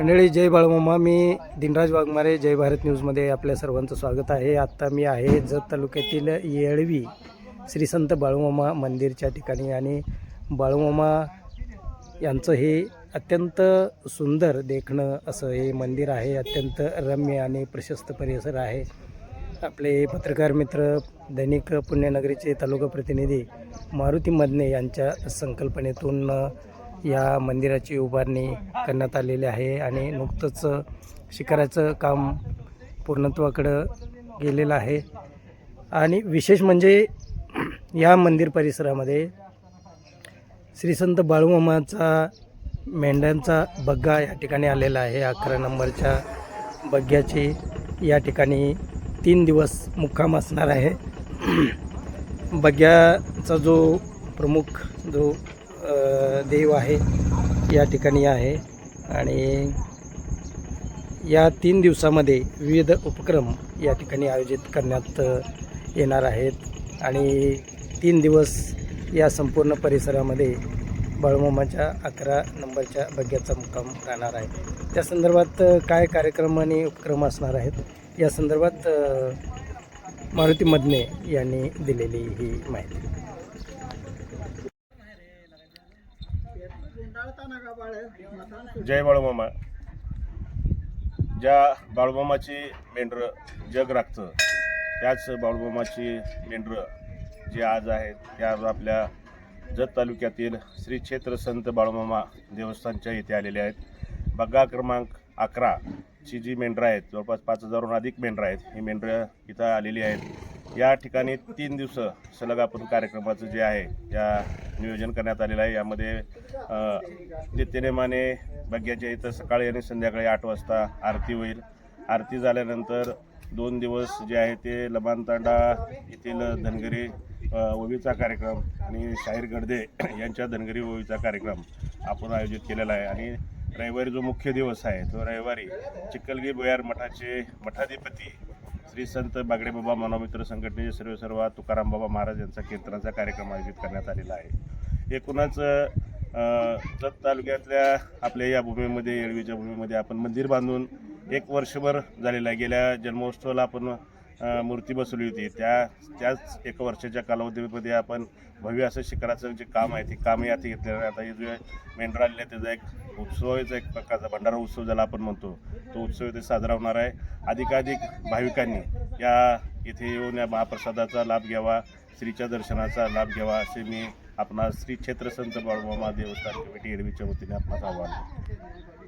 मंडळी जय बाळमामा. मी दिनराज वाघमारे जय भारत न्यूजमध्ये आपल्या सर्वांचं स्वागत आहे. आत्ता मी आहे जत तालुक्यातील येळवी श्री संत बाळूमामा मंदिरच्या ठिकाणी आणि बाळूमामा यांचं हे अत्यंत सुंदर देखणं असं हे मंदिर आहे. अत्यंत रम्य आणि प्रशस्त परिसर आहे. आपले पत्रकार मित्र दैनिक पुण्यनगरीचे तालुका प्रतिनिधी मारुती मदने यांच्या संकल्पनेतून या मंदिराची उभारणी करण्यात आलेली आहे आणि नुकतंच शिखराचं काम पूर्णत्वाकडं गेलेलं आहे. आणि विशेष म्हणजे या मंदिर परिसरामध्ये श्रीसंत बाळूमामाचा मेंढ्यांचा बग्गा या ठिकाणी आलेला आहे. अकरा नंबरच्या बग्ग्याची या ठिकाणी तीन दिवस मुक्काम असणार आहे. बग्याचा जो प्रमुख जो देव आहे या ठिकाणी आहे. आणि या तीन दिवसामध्ये विविध उपक्रम या ठिकाणी आयोजित करण्यात येणार आहेत. आणि तीन दिवस या संपूर्ण परिसरामध्ये बळमामाच्या अकरा नंबरच्या बग्याचा मुक्काम राहणार आहे. त्या संदर्भात काय कार्यक्रम आणि उपक्रम असणार आहेत? या संदर्भात मारुती मदने यांनी दिलेली ही माहिती. जय बाळूमामा. ज्या बाळूमामाची मेंढरं जग राखतं त्याच बाळूमामाची मेंढरं जे आज आहेत ते आज आपल्या जत तालुक्यातील श्री क्षेत्र संत बाळूमामा देवस्थानच्या इथे आलेले आहेत. बग्गा क्रमांक अकरा ची जी मेंढरं आहेत जवळपास पाच हजारहून अधिक मेंढरं आहेत ही मेंढरं इथं आलेली आहेत. या ठिकाणी तीन दिवस सलग आपण कार्यक्रमाचं जे आहे या नियोजन करण्यात आलेलं आहे. यामध्ये नित्यनेमाने बग्याच्या इथं सकाळी आणि संध्याकाळी आठ वाजता आरती होईल. आरती झाल्यानंतर दोन दिवस जे आहे ते लबानतांडा येथील धनगरी ओवीचा कार्यक्रम आणि शाहीर गडदे यांच्या धनगरी ओवीचा कार्यक्रम आपण आयोजित केलेला आहे. आणि रविवारी जो मुख्य दिवस आहे तो रविवारी चिखलगी भुयार मठाचे मठाधिपती श्री संत बागडे बाबा मनोमित्र संघटनेचे सर्व सर्व तुकाराम बाबा महाराज यांचा कीर्तनाचा कार्यक्रम आयोजित करण्यात आलेला आहे. एकूणच जत तालुक्यातल्या आपल्या या भूमीमध्ये येळवीच्या भूमीमध्ये आपण मंदिर बांधून एक वर्षभर झालेलं आहे. गेल्या जन्मोत्सवाला आपण मूर्ती बसवली होती. त्या त्याच एक वर्षाच्या कालावधीमध्ये आपण भव्य असं शिखराचं जे काम आहे ते कामही आता घेतलेलं आहे. आता हे जे मेंढरा आलेले आहे त्याचा एक उत्सवाचा एक प्रकारचा भंडारा उत्सव ज्याला आपण म्हणतो. तो उत्सव इथे साजरा होणार आहे. अधिकाधिक भाविकांनी या इथे येऊन या महाप्रसादाचा लाभ घ्यावा श्रीच्या दर्शनाचा लाभ घ्यावा असे मी आपणास श्री क्षेत्र संत बाळूमामा देवस्थान कमिटी एरवीच्या वतीने आपणास आव्हान